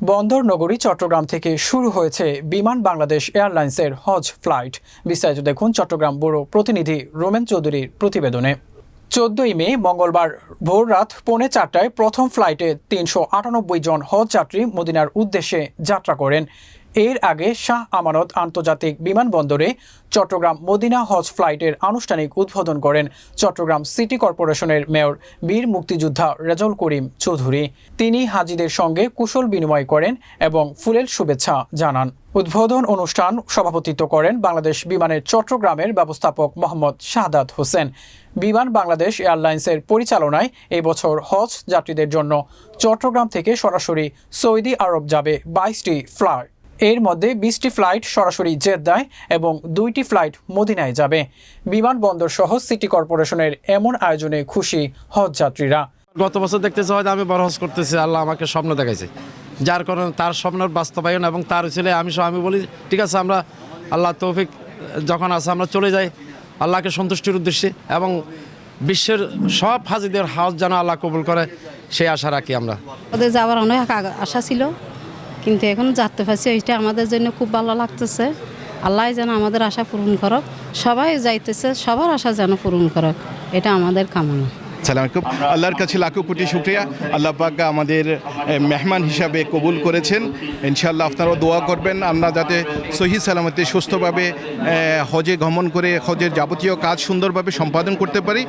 বন্দর নগরী চট্টগ্রাম থেকে শুরু হয়েছে বিমান বাংলাদেশ এয়ারলাইন্সের হজ ফ্লাইট। বিস্তারিত দেখুন চট্টগ্রাম ব্যুরো প্রতিনিধি রোমেন চৌধুরীর প্রতিবেদনে। চোদ্দই মে, মঙ্গলবার ভোর রাত পৌনে চারটায় প্রথম ফ্লাইটে তিনশো আটানব্বই জন হজ যাত্রী মদিনার উদ্দেশ্যে যাত্রা করেন। এর আগে শাহ আমানত আন্তর্জাতিক বিমানবন্দরে চট্টগ্রাম মদিনা হজ ফ্লাইটের আনুষ্ঠানিক উদ্বোধন করেন চট্টগ্রাম সিটি কর্পোরেশনের মেয়র বীর মুক্তিযোদ্ধা রেজাউল করিম চৌধুরী। তিনি হাজিদের সঙ্গে কুশল বিনিময় করেন এবং ফুলেল শুভেচ্ছা জানান। উদ্বোধন অনুষ্ঠান সভাপতিত্ব করেন বাংলাদেশ বিমানের চট্টগ্রামের ব্যবস্থাপক মোহাম্মদ শাহাদাত হোসেন। বিমান বাংলাদেশ এয়ারলাইন্সের পরিচালনায় এই বছর হজ যাত্রীদের জন্য চট্টগ্রাম থেকে সরাসরি সৌদি আরব যাবে বাইশটি ফ্লাইট। এর মধ্যে বিশটি ফ্লাইট সরাসরি জেদ্দায় এবং দুইটি ফ্লাইট মদিনায় যাবে। বিমানবন্দর সহ সিটি কর্পোরেশনের এমন আয়োজনে খুশি হজ যাত্রীরা গত বছর দেখতেছে হয়তো আমি বড় হজ করতেছি আল্লাহ আমাকে স্বপ্ন দেখাইছে। যার কারণে তার স্বপ্নের বাস্তবায়ন এবং তার ছেলে আমি সব আমি বলি ঠিক আছে আমরা আল্লাহ তৌফিক যখন আছে আমরা চলে যাই। আল্লাহকে সন্তুষ্টির উদ্দেশ্যে এবং বিশ্বের সব হাজিদের হাজ যেন আল্লাহ কবুল করে সেই আশা রাখি আমরা। ওদের যাওয়ার অনেক আশা ছিল। কিন্তু এখন যাতে পারছি ওইটা আমাদের জন্য খুব ভালো লাগতেছে। আল্লাহ যেন আমাদের আশা পূরণ করক, সবাই যাইতেছে, সবার আশা যেন পূরণ করক, এটা আমাদের কামনা। সালাম আলাইকুম। আল্লাহর কাছে লাখো কোটি শুক্রিয়া। আল্লাহ পাক আমাদের মেহমান হিসাবে কবুল করেছেন। ইনশাআল্লাহ আপনারাও দোয়া করবেন। আমরা যাতে সহি সালামতে সুস্থভাবে হজে গমন করে হজের যাবতীয় কাজ সুন্দরভাবে সম্পাদন করতে পারি।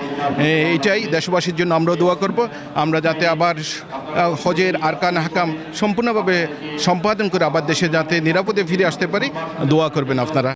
এটাই দেশবাসীর জন্য আমরাও দোয়া করব। আমরা যাতে আবার হজের আরকান হাকাম সম্পূর্ণভাবে সম্পাদন করে আবার দেশে যাতে নিরাপদে ফিরে আসতে পারি। দোয়া করবেন আপনারা।